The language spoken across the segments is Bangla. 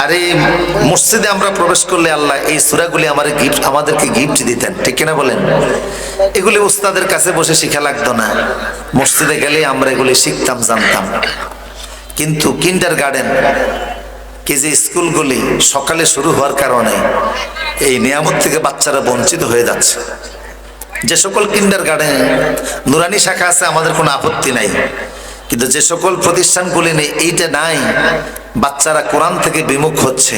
আর এই মসজিদে আমরা প্রবেশ করলে আল্লাহ এই সুরাগুলি আমার গিফট আমাদেরকে গিফট দিতেন, ঠিক কিনা বলেন? এগুলি উস্তাদের কাছে বসে শিখা লাগতো না। মসজিদে গেলে আমরা এগুলি শিখতাম, জানতাম। কিন্তু কিন্ডার গার্ডেন কে যে স্কুলগুলি সকালে শুরু হওয়ার কারণে এই নিয়ামত থেকে বাচ্চারা বঞ্চিত হয়ে যাচ্ছে। যে সকল কিন্ডার গার্ডেন নুরানি শাখা আছে, আমাদের কোনো আপত্তি নাই। কিন্তু যে সকল প্রতিষ্ঠানগুলি নেই, এইটা নাই। বাচ্চারা কোরআন থেকে বিমুখ হচ্ছে।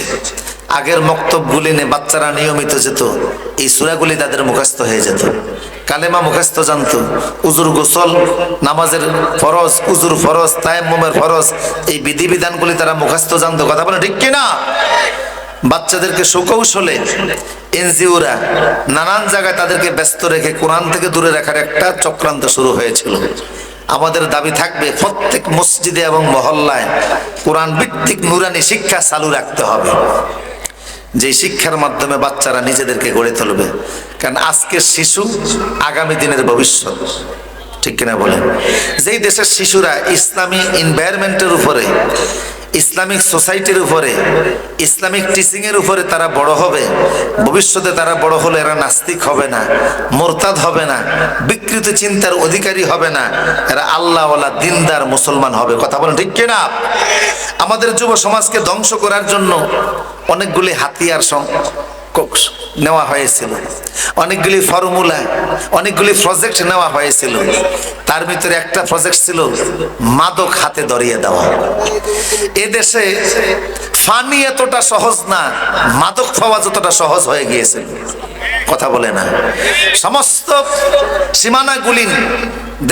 আগের মক্তবগুলি নিয়ে বাচ্চারা নিয়মিত যেত, এই সুরাগুলি তাদের মুখস্থ হয়ে যেত। কালেমা মুখস্থ জানত, উজুর গোসল, নামাজের ফরজ, উজুর ফরজ, তায়াম্মুমের ফরজ, এই বিধিবিধানগুলি তারা মুখস্থ জানত। কথা বলে ঠিক কিনা? বাচ্চাদেরকে সুকৌশলে এনজিওরা নানান জায়গায় তাদেরকে ব্যস্ত রেখে কোরআন থেকে দূরে রাখার একটা চক্রান্ত শুরু হয়েছিল। আমাদের দাবি থাকবে প্রত্যেক মসজিদে এবং মহল্লায় কোরআন ভিত্তিক নুরানি শিক্ষা চালু রাখতে হবে। যে শিক্ষার মাধ্যমে বাচ্চারা নিজেদেরকে গড়ে তুলবে। কারণ আজকের শিশু আগামী দিনের ভবিষ্যৎ। ঠিক কিনা বলেন? যেই দেশের শিশুরা ইসলামী এনভায়রনমেন্টের উপরে ইসলামিক সোসাইটির উপরে, ইসলামিক টিচিংয়ের উপরে তারা বড় হবে। ভবিষ্যতে তারা বড় হলে এরা নাস্তিক হবে না, মোরতাদ হবে না, বিকৃত চিন্তার অধিকারী হবে না। এরা আল্লাহওয়ালা দিনদার মুসলমান হবে। কথা বলেন ঠিক কিনা? আমাদের যুব সমাজকে ধ্বংস করার জন্য অনেকগুলি হাতিয়ার নেওয়া হয়েছিল। অনেকগুলি ফর্মুলা অনেকগুলি প্রজেক্ট নেওয়া হয়েছিল। তার ভিতরে একটা প্রজেক্ট ছিল মাদক হাতে ধরিয়ে দেওয়া। এদেশে ফানি এতটা সহজ না, মাদক পাওয়া যতটা সহজ হয়ে গিয়েছে কথা বলে না। সমস্ত সীমানাগুলি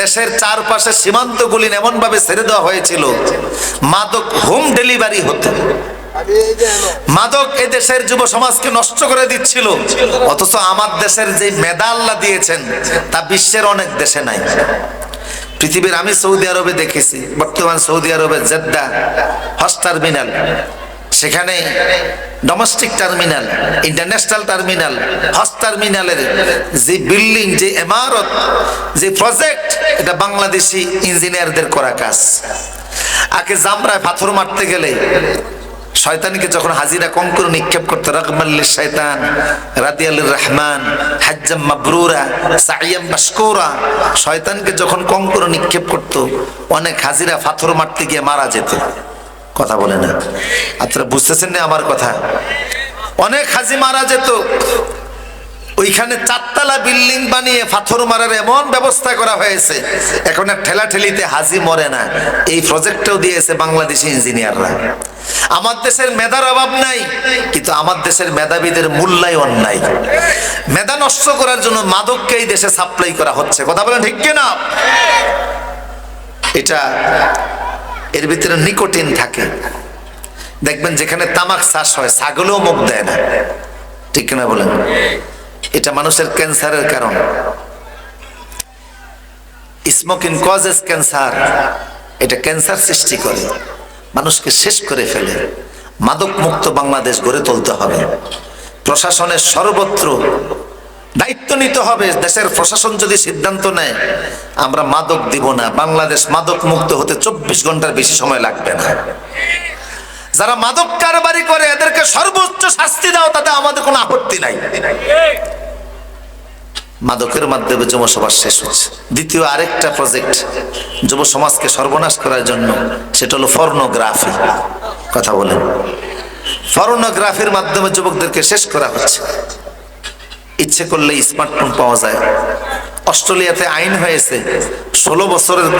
দেশের চারপাশে সীমান্তগুলি এমনভাবে ছেড়ে দেওয়া হয়েছিল, মাদক হোম ডেলিভারি হতো। মাদক এ দেশের যুব সমাজকে নষ্ট করে দিচ্ছিল। অথচ আমার দেশের যে মেধা আল্লাহ দিয়েছেন, তা বিশ্বের অনেক দেশে নাই। পৃথিবীর আমি সৌদি আরবে দেখেছি, বর্তমান সৌদি আরবের জেদ্দা হস টার্মিনাল, সেখানে ডোমেস্টিক টার্মিনাল, ইন্টারন্যাশনাল টার্মিনাল হস টার্মিনালের যে বিল্ডিং, যে ইমারত, যে প্রজেক্ট, এটা বাংলাদেশি ইঞ্জিনিয়ারদের করা কাজ। আগে জামরায় পাথর মারতে গেলে শয়তানকে যখন হাজিরা কম করে নিক্ষেপ করতো রকমাল্লি শয়তান, রাদিয়াল রহমান, হাজ্জাম মাবরুরা, সাইয়াম বাসকোরা শয়তানকে যখন কম করে নিক্ষেপ করতো, অনেক হাজিরা পাথর মারতে গিয়ে মারা যেত। কথা বলে না। আপনারা বুঝতেছেন না আমার কথা? অনেক হাজি মারা যেত। ওইখানে চারতলা বিল্ডিং বানিয়ে পাথর মারার এমন ব্যবস্থা করা হয়েছে। এখন আর ঠেলা ঠেলিতে হাজি মরে না। এই প্রজেক্টটাও দিয়েছে বাংলাদেশি ইঞ্জিনিয়াররা। আমার দেশের মেধার অভাব নাই, কিন্তু আমার দেশের মেধাবীদের মূল্যায়ন নাই। মেধা নষ্ট করার জন্য মাদককে এই দেশে সাপ্লাই করা হচ্ছে। কথা বলেন ঠিক কিনা? এটা এর ভিতরে নিকোটিন থাকে। দেখবেন যেখানে তামাক চাষ হয়, ছাগলেও মুখ দেয় না। ঠিক কিনা বলেন? এটা মানুষের ক্যান্সারের কারণ। স্মোকিং কজেস ক্যান্সার এটা ক্যান্সার সৃষ্টি করে, মানুষকে শেষ করে ফেলে। মাদক মুক্ত বাংলাদেশ গড়ে তুলতে হবে। প্রশাসনের সর্বত্র দায়িত্ব নিতে হবে। দেশের প্রশাসন যদি সিদ্ধান্ত নেয়, আমরা মাদক দিব না। বাংলাদেশ মাদক মুক্ত হতে চব্বিশ ঘণ্টার বেশি সময় লাগবে না। যারা মাদক কারবারি করে, এদেরকে সর্বোচ্চ শাস্তি দাও, তাতে আমাদের কোনো আপত্তি নাই। মাদকের মাধ্যমে যুব সমাজ শেষ হচ্ছে দ্বিতীয় আরেকটা প্রজেক্ট যুব সমাজকে সর্বনাশ করার জন্য, সেটা হলো ফর্নোগ্রাফি কথা বলেন। ফর্নোগ্রাফির মাধ্যমে যুবকদেরকে শেষ করা হচ্ছে। ইচ্ছে করলে স্মার্টফোন পাওয়া যায়। অস্ট্রেলিয়াতে আইন হয়েছে, ষোলো বছরের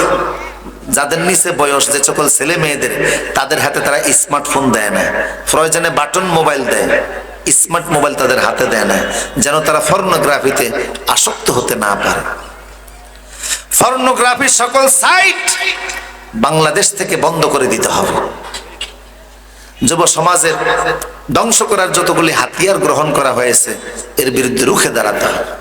যাদের নিচে বয়স, যে সকল ছেলে মেয়েদের, তাদের হাতে তারা স্মার্টফোন দেয় না। প্রয়োজনে বাটন মোবাইল দেয়। স্মার্ট মোবাইল তাদের হাতে দেয় না, যেন তারা ফর্নোগ্রাফিতে আসক্ত হতে না পারে। ফর্নোগ্রাফির সকল সাইট বাংলাদেশ থেকে বন্ধ করে দিতে হবে। যুব সমাজের ধ্বংস করার যতগুলি হাতিয়ার গ্রহণ করা হয়েছে, এর বিরুদ্ধে রুখে দাঁড়াতে হবে।